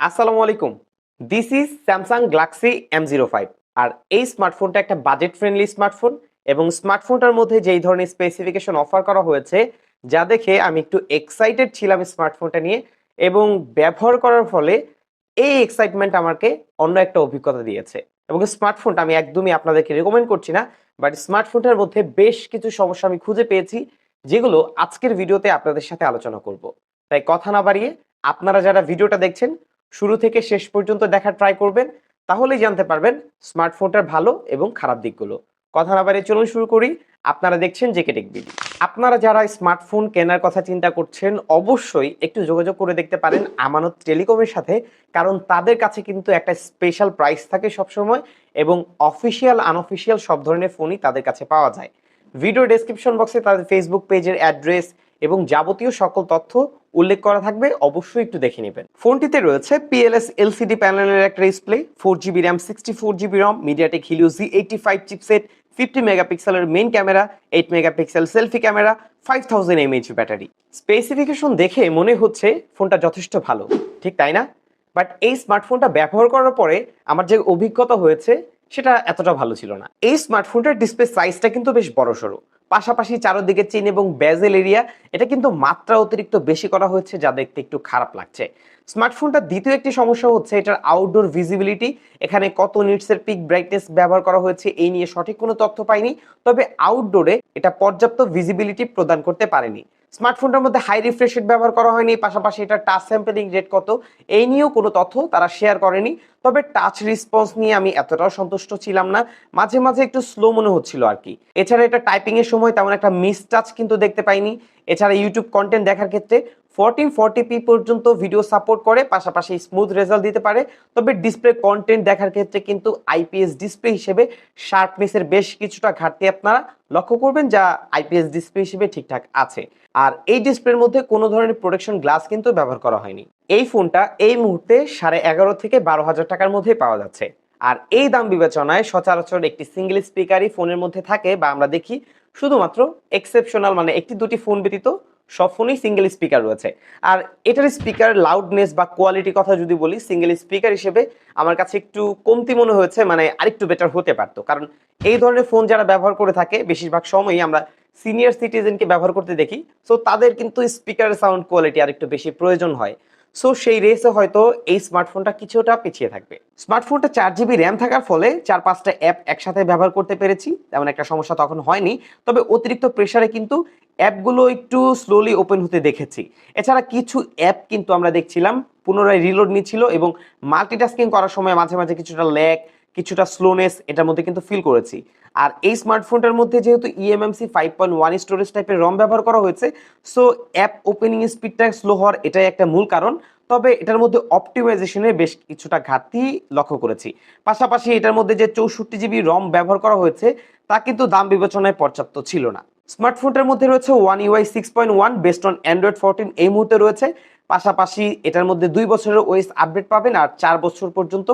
আসসালামু আলাইকুম। This is Samsung Galaxy M zero five আর এই স্মার্টফোনটা একটা বাজেট ফ্রেন্ডলি স্মার্টফোন এবং স্মার্টফোনটার মধ্যে যেই ধরনের স্পেসিফিকেশন অফার করা হয়েছে, যা দেখে আমি একটু এক্সাইটেড ছিলাম স্মার্টফোনটা নিয়ে এবং ব্যবহার করার ফলে এই এক্সাইটমেন্ট আমাকে অন্য একটা অভিজ্ঞতা দিয়েছে। এবং স্মার্টফোনটা আমি একদমই আপনাদেরকে রেকমেন্ড করছি না বাট স্মার্টফোনটার মধ্যে বেশ কিছু সমস্যা আমি খুঁজে পেয়েছি, যেগুলো আজকের ভিডিওতে আপনাদের সাথে আলোচনা করব। তাই কথা না বাড়িয়ে আপনারা যারা ভিডিওটা দেখছেন শুরু থেকে শেষ পর্যন্ত দেখার ট্রাই করবেন, তাহলেই জানতে পারবেন স্মার্টফোনটার ভালো এবং খারাপ দিকগুলো। কথা না বাড়িয়ে চলুন শুরু করি। আপনারা দেখছেন জেকে টেক বিডি আপনারা যারা স্মার্টফোন কেনার কথা চিন্তা করছেন, অবশ্যই একটু যোগাযোগ করে দেখতে পারেন আমানত টেলিকমের সাথে, কারণ তাদের কাছে কিন্তু একটা স্পেশাল প্রাইস থাকে সবসময় এবং অফিসিয়াল আনঅফিসিয়াল সব ধরনের ফোনই তাদের কাছে পাওয়া যায়। ভিডিও ডেসক্রিপশন বক্সে তাদের ফেসবুক পেজের অ্যাড্রেস এবং যাবতীয় সকল তথ্য উল্লেখ করা থাকবে, অবশ্যই একটু দেখে নেবেন। ফোনটিতে রয়েছে পিএলএস এলসিডি প্যানেলের একটা display four GB RAM sixty four GB ROM MediaTek Helio G eighty five chipset fifty মেগাপিক্সেলের main camera eight megapixel selfie camera five thousand mAh battery specification দেখে মনে হচ্ছে ফোনটা যথেষ্ট ভালো, ঠিক তাই না? বাট এই স্মার্টফোনটা ব্যবহার করার পরে আমার যে অভিজ্ঞতা হয়েছে, সেটা এতটা ভালো ছিল না। এই স্মার্টফোনটার ডিসপ্লে সাইজটা কিন্তু বেশ বড়সড়। পাশাপাশি চারদিকে চেন এবং ব্যাজেল এরিয়া, এটা কিন্তু মাত্রা অতিরিক্ত বেশি করা হয়েছে যা দেখতে একটু খারাপ লাগছে। স্মার্টফোনটার দ্বিতীয় একটি সমস্যা হচ্ছে এটার আউটডোর ভিজিবিলিটি এখানে কত নিটসের পিক ব্রাইটনেস ব্যবহার করা হয়েছে এই নিয়ে সঠিক কোনো তথ্য পাইনি, তবে আউটডোরে এটা পর্যাপ্ত ভিজিবিলিটি প্রদান করতে পারেনি। স্মার্টফোনটার মধ্যে হাই রিফ্রেশ রেট ব্যবহার করা হয়নি, পাশাপাশি এটা টাচ স্যাম্পলিং রেট কত, এই নিয়েও কোনো তথ্য তারা শেয়ার করেনি। তবে টাচ রেসপন্স নিয়ে আমি এতটাও সন্তুষ্ট ছিলাম না, মাঝে মাঝে একটু স্লো মনে হচ্ছিল আর কি। এছাড়া এটা টাইপিং এর সময় তেমন একটা মিস টাচ কিন্তু দেখতে পাইনি। এছাড়া ইউটিউব কন্টেন্ট দেখার ক্ষেত্রে ফোরটিন ফোরটি পি পর্যন্ত ভিডিও সাপোর্ট করে, পাশাপাশি স্মুথ রেজাল্ট দিতে পারে। তবে ডিসপ্লে কন্টেন্ট দেখার ক্ষেত্রে কিন্তু আইপিএস ডিসপ্লে হিসেবে শার্পনেসের বেশ কিছুটা ঘাটতি আপনারা লক্ষ্য করবেন, যা আইপিএস ডিসপ্লে হিসেবে ঠিকঠাক আছে। আর এই ডিসপ্লের মধ্যে কোনো ধরনের প্রোটেকশন গ্লাস কিন্তু ব্যবহার করা হয়নি। এই ফোনটা এই মুহূর্তে সাড়ে এগারো থেকে বারো হাজার টাকার মধ্যে পাওয়া যাচ্ছে। আর এই দাম বিবেচনায় সচরাচর একটি সিঙ্গেল স্পিকারই ফোনের মধ্যে থাকে বা আমরা দেখি শুধুমাত্র এক্সেপশনাল মানে একটি দুটি ফোন ব্যতীত সব ফোনেই সিঙ্গেল স্পিকার রয়েছে। আর এটার স্পিকার লাউডনেস বা কোয়ালিটি কথা যদি বলি সিঙ্গেল স্পিকার হিসেবে আমার কাছে একটু কমতি মনে হয়েছে মানে আরেকটু বেটার হতে পারতো। কারণ এই ধরনের ফোন যারা ব্যবহার করে থাকে, বেশিরভাগ সময়ই আমরা সিনিয়র সিটিজেনকে ব্যবহার করতে দেখি সো তাদের কিন্তু স্পিকারের সাউন্ড কোয়ালিটি আরেকটু বেশি প্রয়োজন হয়। সো সেই রেসে হয়তো এই স্মার্টফোনটা কিছুটা পিছিয়ে থাকবে। স্মার্টফোনটা চার জিবি র্যাম থাকার ফলে চার পাঁচটা অ্যাপ একসাথে ব্যবহার করতে পেরেছি। তেমন একটা সমস্যা তখন হয়নি। তবে অতিরিক্ত প্রেশারে কিন্তু অ্যাপগুলো একটু স্লোলি ওপেন হতে দেখেছি। এছাড়া কিছু অ্যাপ কিন্তু আমরা দেখছিলাম, পুনরায় রিলোড নিচ্ছিল এবং মাল্টিটাস্কিং করার সময় মাঝে মাঝে কিছুটা ল্যাগ কিছুটা স্লোনেস এটার মধ্যে কিন্তু ফিল করেছি। আর এই স্মার্টফোনটার মধ্যে যেহেতু eMMC five point one storage টাইপের রম ব্যবহার করা হয়েছে সো অ্যাপ ওপেনিং স্পিডটা স্লো হওয়ার এটাই একটা মূল কারণ। তবে এটার মধ্যে অপটিমাইজেশনের বেশ কিছুটা ঘাটতি লক্ষ্য করেছি। পাশাপাশি এটার মধ্যে যে চৌষট্টি জিবি রম ব্যবহার করা হয়েছে, তা কিন্তু দাম বিবেচনায় পর্যাপ্ত ছিল না। স্মার্টফোনটার মধ্যে রয়েছে One UI six point one based on Android fourteen এই মুহূর্তে রয়েছে। পাশাপাশি এটার মধ্যে দুই বছরের ওএস আপডেট পাবেন আর চার বছর পর্যন্ত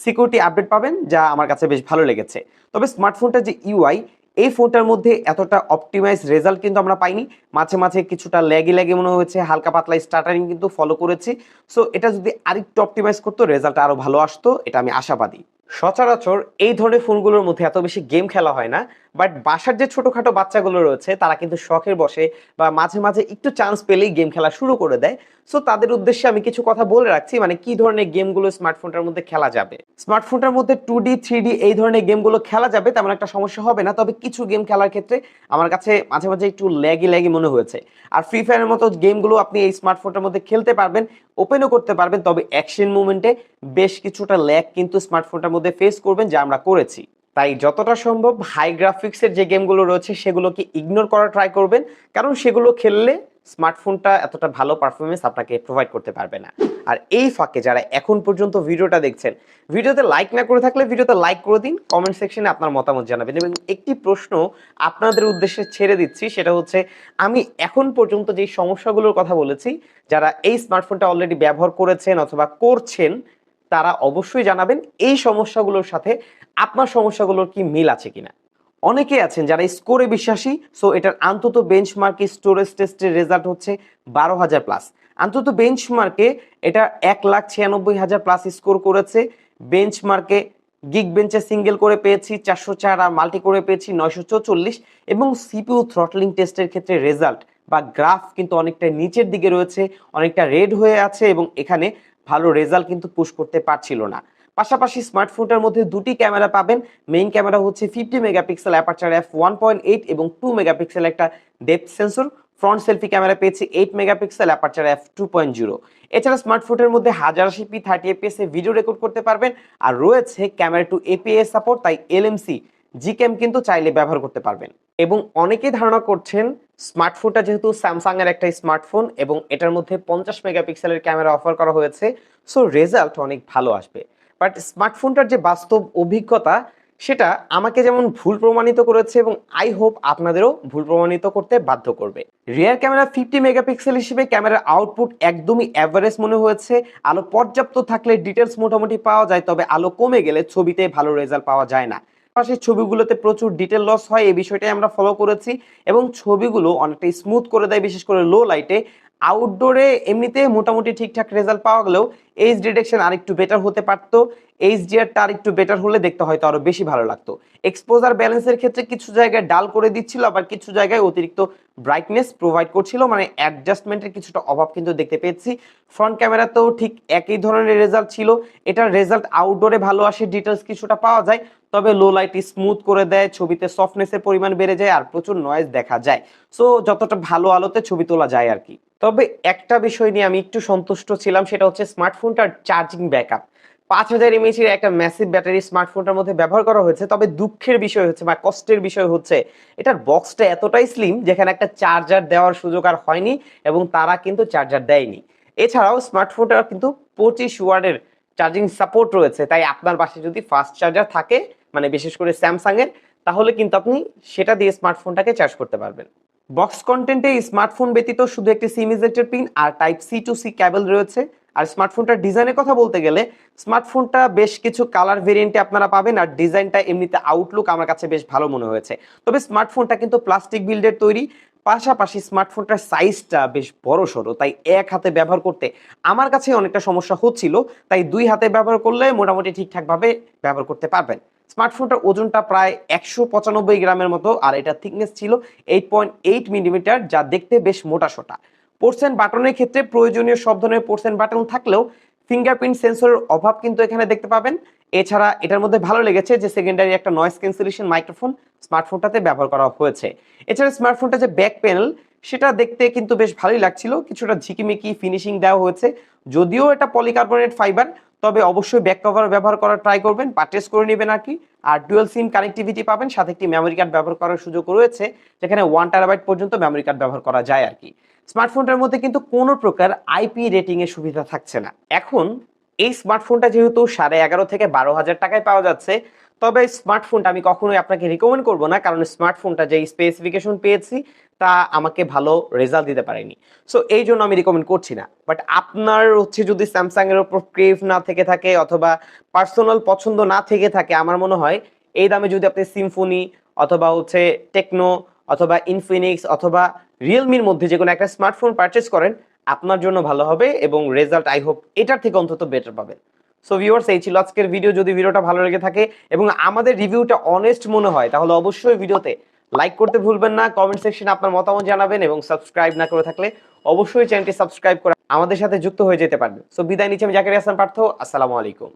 সিকিউরিটি আপডেট পাবেন, যা আমার কাছে বেশ ভালো লেগেছে। তবে স্মার্টফোনটা যে ইউআই, এই ফোনটার মধ্যে এতটা অপটিমাইজ রেজাল্ট কিন্তু আমরা পাইনি। মাঝে মাঝে কিছুটা ল্যাগে ল্যাগে মনে হয়েছে, হালকা পাতলা স্টার্টারিং কিন্তু ফলো করেছি। সো এটা যদি আরেকটু অপটিমাইজ করতো রেজাল্ট আরও ভালো আসতো, এটা আমি আশাবাদী। সচরাচর এই ধরনের ফোনগুলোর মধ্যে এত বেশি গেম খেলা হয় না। বাট বাসার যে ছোটখাটো বাচ্চাগুলো রয়েছে, তারা কিন্তু শখের বসে বা মাঝে মাঝে একটু চান্স পেলেই গেম খেলা শুরু করে দেয়। সো তাদের উদ্দেশ্যে আমি কিছু কথা বলে রাখছি মানে কি ধরনের গেমগুলো স্মার্টফোনটার মধ্যে খেলা যাবে। স্মার্টফোনটার মধ্যে টু ডি থ্রি এই ধরনের গেমগুলো খেলা যাবে, তেমন একটা সমস্যা হবে না। তবে কিছু গেম খেলার ক্ষেত্রে আমার কাছে মাঝে মাঝে একটু ল্যাগি ল্যাগি মনে হয়েছে। আর ফ্রি ফায়ারের মতো গেমগুলো আপনি এই স্মার্টফোনটার মধ্যে খেলতে পারবেন ওপেনও করতে পারবেন, তবে অ্যাকশন মুভমেন্টে বেশ কিছুটা ল্যাগ কিন্তু স্মার্টফোনটার মধ্যে ফেস করবেন, যা আমরা করেছি। তাই যতটা সম্ভব হাই গ্রাফিক্সের যে গেমগুলো রয়েছে সেগুলোকে ইগনোর করার ট্রাই করবেন, কারণ সেগুলো খেললে স্মার্টফোনটা এতটা ভালো পারফরমেন্স আপনাকে প্রোভাইড করতে পারবে না। আর এই ফাঁকে যারা এখন পর্যন্ত ভিডিওটা দেখছেন, ভিডিওতে লাইক না করে থাকলে ভিডিওতে লাইক করে দিন কমেন্ট সেকশনে আপনার মতামত জানাবেন। এবং একটি প্রশ্ন আপনাদের উদ্দেশ্যে ছেড়ে দিচ্ছি, সেটা হচ্ছে আমি এখন পর্যন্ত যে সমস্যাগুলোর কথা বলেছি, যারা এই স্মার্টফোনটা অলরেডি ব্যবহার করেছেন অথবা করছেন তারা অবশ্যই জানাবেন এই সমস্যাগুলোর সাথে আপনার সমস্যাগুলোর কি মিল আছে কিনা। অনেকে আছেন যারা স্কোরে বিশ্বাসী সো এটার অন্তত বেঞ্চমার্ক স্টোরেজ টেস্টের রেজাল্ট হচ্ছে বারো হাজার প্লাস অন্তত বেঞ্চমার্কে এটা এক লাখ ছিয়ানব্বই হাজার প্লাস স্কোর করেছে। বেঞ্চমার্কে গিগ বেঞ্চে সিঙ্গেল করে পেয়েছি, চারশো চার আর মাল্টি করে পেয়েছি, নয়শো চৌচল্লিশ। এবং সিপিউ থ্রটলিং টেস্টের ক্ষেত্রে রেজাল্ট বা গ্রাফ কিন্তু অনেকটা নিচের দিকে রয়েছে, অনেকটা রেড হয়ে আছে এবং এখানে ভালো রেজাল্ট কিন্তু পুশ করতে পারছিল না। পাশাপাশি স্মার্টফোনটার মধ্যে দুটি ক্যামেরা পাবেন। মেইন ক্যামেরা হচ্ছে fifty megapixel aperture F one point eight এবং টু মেগাপিক্সেল একটা depth sensor front selfie camera পেয়েছি eight megapixel aperture F two point zero এছাড়া স্মার্টফোনের মধ্যে হাজার আশি পি থার্টি এপিএস এ ভিডিও রেকর্ড করতে পারবেন। আর রয়েছে ক্যামেরা টু এপিএস সাপোর্ট তাই এলএমসি জি ক্যাম কিন্তু চাইলে ব্যবহার করতে পারবেন। এবং অনেকেই ধারণা করছেন স্মার্টফোনটা যেহেতু স্যামসাং এর একটা স্মার্টফোন এবং এটার মধ্যে পঞ্চাশ মেগাপিক্সেলের ক্যামেরা অফার করা হয়েছে সো রেজাল্ট অনেক ভালো আসবে। বাট স্মার্টফোনটার যে বাস্তব অভিজ্ঞতা, সেটা আমাকে যেমন ভুল প্রমাণিত করেছে এবং আই হোপ আপনাদেরও ভুল প্রমাণিত করতে বাধ্য করবে। রিয়ার ক্যামেরা ফিফটি মেগাপিক্সেল হিসেবে ক্যামেরার আউটপুট একদমই অ্যাভারেজ মনে হয়েছে। আলো পর্যাপ্ত থাকলে ডিটেলস মোটামুটি পাওয়া যায়, তবে আলো কমে গেলে ছবিতে ভালো রেজাল্ট পাওয়া যায় না। পাশে ছবিগুলোতে প্রচুর ডিটেল লস হয়, এই বিষয়টাই আমরা ফলো করেছি এবং ছবিগুলো অনেকটা স্মুথ করে দেয়, বিশেষ করে লো লাইটে আউটডোরে এমনিতে মোটামুটি ঠিকঠাক রেজাল্ট পাওয়া গেলেও এইচ ডিটেকশন আরেকটু বেটার হতে পারতো। এইচডিআরটা আরেকটু বেটার হলে দেখতে হয়তো আরও বেশি ভালো লাগতো। এক্সপোজার ব্যালেন্সের ক্ষেত্রে কিছু জায়গায় ডাল করে দিচ্ছিল, আবার কিছু জায়গায় অতিরিক্ত ব্রাইটনেস প্রোভাইড করছিল। মানে অ্যাডজাস্টমেন্টের কিছুটা অভাব কিন্তু দেখতে পেয়েছি। ফ্রন্ট ক্যামেরাতেও ঠিক একই ধরনের রেজাল্ট ছিল। এটার রেজাল্ট আউটডোরে ভালো আসে ডিটেলস কিছুটা পাওয়া যায়। তবে লো লাইট স্মুথ করে দেয়, ছবিতে সফটনেসের পরিমাণ বেড়ে যায় আর প্রচুর নয়েজ দেখা যায়। সো যতটা ভালো আলোতে ছবি তোলা যায় আর কি। তবে একটা বিষয় নিয়ে আমি একটু সন্তুষ্ট ছিলাম, সেটা হচ্ছে স্মার্টফোনটার চার্জিং ব্যাকআপ। পাঁচ হাজার এমএইচের একটা ম্যাসিভ ব্যাটারি স্মার্টফোনটার মধ্যে ব্যবহার করা হয়েছে, তবে দুঃখের বিষয় হচ্ছে বা কষ্টের বিষয় হচ্ছে, এটার বক্সটা এতটাই স্লিম যেখানে একটা চার্জার দেওয়ার সুযোগ আর হয়নি এবং তারা কিন্তু চার্জার দেয়নি। এছাড়াও স্মার্টফোনটার কিন্তু পঁচিশ ওয়ার্ডের চার্জিং সাপোর্ট রয়েছে, তাই আপনার পাশে যদি ফাস্ট চার্জার থাকে মানে বিশেষ করে স্যামসাং এর তাহলে কিন্তু আপনি সেটা দিয়ে স্মার্টফোনটাকে চার্জ করতে পারবেন। বক্স কন্টেন্টে স্মার্টফোন ব্যতীত শুধু একটি সিম ইজেক্টের pin R type C to C cable রয়েছে। আর স্মার্টফোনটার ডিজাইনের কথা বলতে গেলে স্মার্টফোনটা বেশ কিছু কালার ভেরিয়েন্টে আপনারা পাবেন আর ডিজাইনটা এমনিতে আউটলুক আমার কাছে বেশ ভালো মনে হয়েছে। তবে স্মার্টফোনটা কিন্তু প্লাস্টিক বিল্ডের তৈরি, পাশাপাশি স্মার্টফোনটার সাইজটা বেশ বড় সড়ো, তাই এক হাতে ব্যবহার করতে আমার কাছে অনেকটা সমস্যা হচ্ছিল, তাই দুই হাতে ব্যবহার করলে মোটামুটি ঠিকঠাকভাবে ব্যবহার করতে পারবেন। স্মার্টফোনটার ওজনটা প্রায় একশো পঁচানব্বই গ্রামের মতো, আর এটা থিকনেস ছিল এইট পয়েন্ট এইট মিলিমিটার যা দেখতে বেশ মোটা সোটা। পোর্সেন বাটনের ক্ষেত্রে প্রয়োজনীয় সব ধরনের পোর্সেন্ট বাটন থাকলেও ফিঙ্গারপ্রিন্ট সেন্সরের অভাব কিন্তু এখানে দেখতে পাবেন। এছাড়া এটার মধ্যে ভালো লেগেছে যে সেকেন্ডারি একটা নয়েজ ক্যান্সেলেশন মাইক্রোফোন স্মার্টফোনটাতে ব্যবহার করা হয়েছে। এছাড়া স্মার্টফোনটা যে ব্যাক প্যানেল সেটা দেখতে কিন্তু বেশ ভালোই লাগছিল। কিছুটা ঝিকিমিকি ফিনিশিং দেওয়া হয়েছে। যদিও এটা পলিকার্বনেট ফাইবার তবে অবশ্যই ব্যাক কভার ব্যবহার করার ট্রাই করবেন পারচেস করে নেবেন আর কি। আর ডুয়েল সিম কানেক্টিভিটি পাবেন, সাথে একটি মেমোরি কার্ড ব্যবহার করার সুযোগ রয়েছে, যেখানে ওয়ান টারাবাইট পর্যন্ত মেমোরি কার্ড ব্যবহার করা যায় আর কি। স্মার্টফোনটার মধ্যে কিন্তু কোনো প্রকার আইপি রেটিংয়ের সুবিধা থাকছে না। এখন এই স্মার্টফোনটা যেহেতু সাড়ে এগারো থেকে বারো হাজার টাকায় পাওয়া যাচ্ছে, তবে স্মার্টফোনটা আমি কখনোই আপনাকে রিকমেন্ড করব না, কারণ স্মার্টফোনটা যে স্পেসিফিকেশন পেয়েছি, তা আমাকে ভালো রেজাল্ট দিতে পারেনি। সো এই জন্য আমি রিকমেন্ড করছি না। বাট আপনার হচ্ছে যদি স্যামসাং এর উপর ক্রেভ না থেকে থাকে, অথবা পার্সোনাল পছন্দ না থেকে থাকে, আমার মনে হয় এই দামে যদি আপনি সিম্ফনি অথবা হচ্ছে টেকনো অথবা ইনফিনিক্স অথবা রিয়েলমির মধ্যে যে কোনো একটা স্মার্টফোন পারচেস করেন আপনার জন্য ভালো হবে এবং রেজাল্ট আই হোপ এটার থেকে অন্তত বেটার পাবেন। সো ভিউয়ার্স এই ছিল আজকের ভিডিও যদি ভিডিওটা ভালো লেগে থাকে এবং আমাদের রিভিউটা অনেস্ট মনে হয়, তাহলে অবশ্যই ভিডিওতে লাইক করতে ভুলবেন না কমেন্ট সেকশনে আপনার মতামত জানাবেন এবং সাবস্ক্রাইব না করে থাকলে অবশ্যই চ্যানেলটি সাবস্ক্রাইব করে আমাদের সাথে যুক্ত হয়ে যেতে পারবেন। সো বিদায় নিচ্ছি আমি জাকির হাসান পার্থ। আসসালামু আলাইকুম।